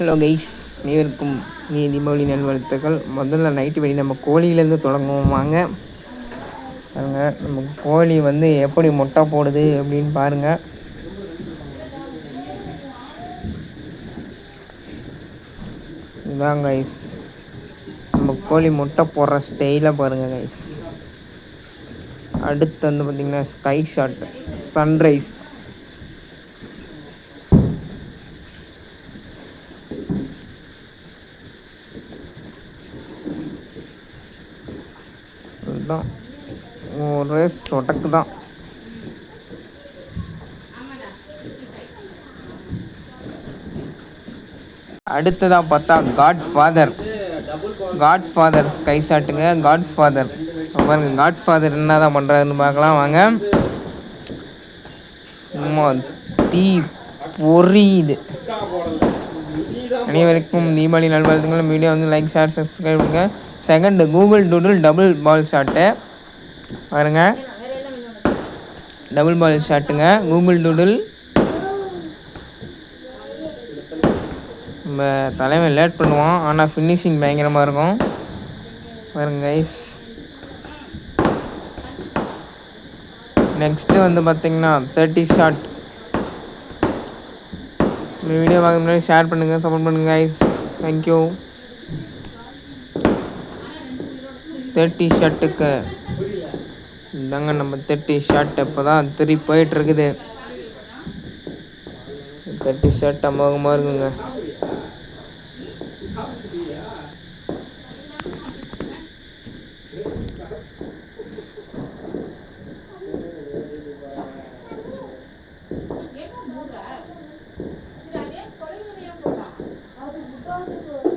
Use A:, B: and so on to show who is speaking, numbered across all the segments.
A: Hello guys நீருக்கும் நீ தீபாவளி நல்வாழ்த்துக்கள் முதல்ல நைட்டு வெளி நம்ம கோழியிலேருந்து தொடங்குவோம் வாங்க. பாருங்க நம்ம கோழி வந்து எப்படி முட்டை போடுது அப்படின்னு பாருங்கள் இதான் கைஸ் நம்ம கோழி முட்டை போடுற ஸ்டைலாக பாருங்கள் கைஸ் அடுத்து வந்து பார்த்திங்கன்னா ஸ்கை ஷாட் சன்ரைஸ் தான். ஒரே சொடக்கு தான். அடுத்ததாக பார்த்தா godfather godfather sky ஷாட்டுங்க காட் ஃபாதர் பாருங்க காட் ஃபாதர் என்ன தான் பண்ணுறாருன்னு பார்க்கலாம். வாங்க. சும்மா தீ பொரியுது. அனைவருக்கும் தீபாவளி நல்வாழ்த்துக்கள். வீடியோ வந்து லைக் ஷேர் சப்ஸ்கிரைப் பண்ணுங்க. Second Google doodle double ball shot பாருங்க. டபுள் பால் ஷாட்டுங்க கூகுள் டூடில் நம்ம தலைவன் லேட் பண்ணுவான். ஆனால் ஃபினிஷிங் பயங்கரமாக இருக்கும். பாருங்க கைஸ் நெக்ஸ்ட்டு வந்து பார்த்திங்கன்னா தேர்ட்டி ஷாட் இந்த வீடியோ பார்க்க முன்னாடி ஷேர் பண்ணுங்கள் சப்போர்ட் பண்ணுங்கள் ஐஸ் தேங்க்யூ தேர்ட்டி ஷர்ட்டுக்கு இந்தாங்க நம்ம தேர்ட்டி ஷர்ட் இப்போ தான் திருப்பி போயிட்டுருக்குது தேர்ட்டி ஷர்ட் அமோகமாக இருக்குங்க. Yeah.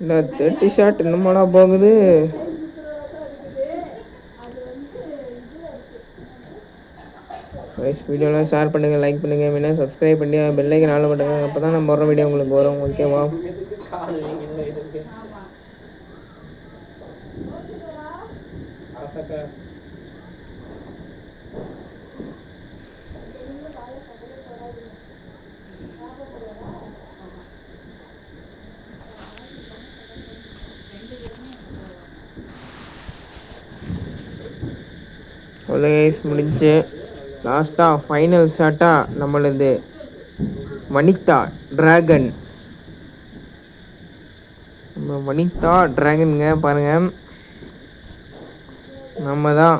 A: இந்த தேர்ட்டி ஷார்ட் இன்னுமாடா போகுது? கைஸ் வீடியோலாம் ஷேர் பண்ணுங்கள் லைக் பண்ணுங்கள் மீனா சப்ஸ்கிரைப் பண்ணி பெல்லைக்கு நாலு பண்ணுங்க அப்போ தான் நம்ம வர வீடியோ உங்களுக்கு வரும் ஓகேவா அவ்வளோ கைஸ் முடிஞ்சு. லாஸ்ட்டாக ஃபைனல் ஷாட்டாக நம்மளது வனிதா ட்ராகன் நம்ம வனிதா ட்ராகனுங்க பாருங்கள் நம்ம தான்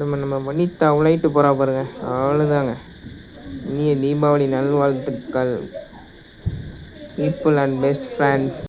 A: நம்ம நம்ம வனிதா உழைட்டு போகிறா பாருங்க. அவ்வளோதாங்க இனிய தீபாவளி நல்வாழ்த்துக்கள். People and best friends